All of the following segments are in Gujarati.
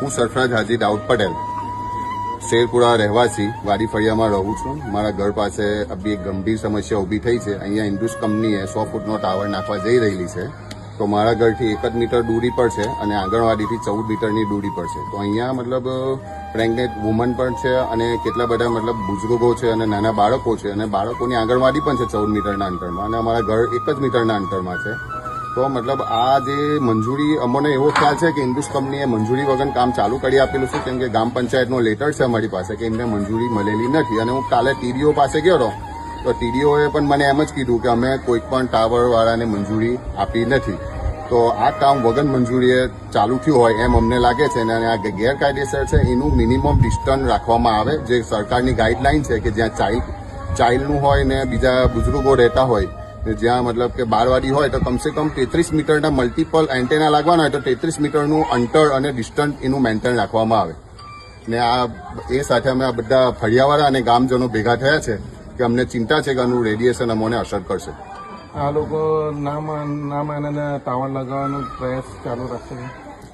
હું સરફરાજ હાજી દાઉદ પટેલ. શેરપુરા રહેવાસી વાડી ફળિયામાં રહું છું. મારા ઘર પાસે બી એક ગંભીર સમસ્યા ઊભી થઈ છે. અહીંયા ઇન્ડુસ કંપનીએ સો ફૂટનો ટાવર નાખવા જઈ રહેલી છે. તો મારા ઘરથી એક જ મીટર દૂરી પર છે અને આંગણવાડીથી ચૌદ મીટરની દૂરી પર છે. તો અહીંયા મતલબ, પ્રેગ્નેન્ટ વુમન પણ છે અને કેટલા બધા મતલબ બુઝુર્ગો છે અને નાના બાળકો છે અને બાળકોની આંગણવાડી પણ છે ચૌદ મીટરના અંતરમાં અને અમારા ઘર એક જ મીટરના અંતરમાં છે. તો મતલબ આ જે મંજૂરી, અમને એવો ખ્યાલ છે કે ઇન્દુસ કંપનીએ મંજૂરી વગર કામ ચાલુ કરી આપેલું છે, કેમ કે ગ્રામ પંચાયતનો લેટર છે અમારી પાસે કે એમને મંજૂરી મળેલી નથી. અને હું કાલે ટીડીઓ પાસે ગયો હતો, તો ટીડીઓએ પણ મને એમ જ કીધું કે અમે કોઈ પણ ટાવરવાળાને મંજૂરી આપી નથી. તો આ કામ વગર મંજૂરીએ ચાલુ થયું હોય એમ અમને લાગે છે અને આ ગેરકાયદેસર છે, એનું મિનિમમ ડિસ્ટન્સ રાખવામાં આવે. જે સરકારની ગાઈડલાઇન છે કે જ્યાં ચાઇલ્ડ, ચાઇલ્ડનું હોય ને બીજા બુઝુર્ગો રહેતા હોય ને જ્યાં મતલબ કે બારવાડી હોય તો કમસે કમ તેત્રીસ મીટરના મલ્ટિપલ એન્ટેના લાગવાના હોય તો તેત્રીસ મીટરનું અંતર અને ડિસ્ટન્સ એનું મેન્ટેન રાખવામાં આવે. ને આ એ સાથે અમે આ બધા ફળિયાવાળા અને ગામજનો ભેગા થયા છે કે અમને ચિંતા છે કે આનું રેડિયેશન અમોને અસર કરશે. આ લોકો ના માન ના માને ને ટાવર લગાવવાનો પ્રયાસ ચાલુ રાખશે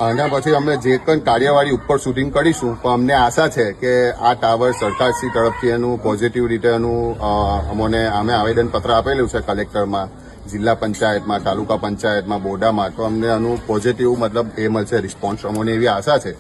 આના પછી અમે જે કંઈ કાર્યવાહી ઉપર શૂટિંગ કરીશું, પણ અમને આશા છે કે આ ટાવર સરકારશ્રી તરફથી એનું પોઝિટિવ રીતે એનું અમને અમે આવેદનપત્ર આપેલું છે કલેક્ટરમાં, જિલ્લા પંચાયતમાં, તાલુકા પંચાયતમાં, બોર્ડામાં, તો અમને એનું પોઝિટિવ મતલબ એ મળશે રિસ્પોન્સ અમને એવી આશા છે.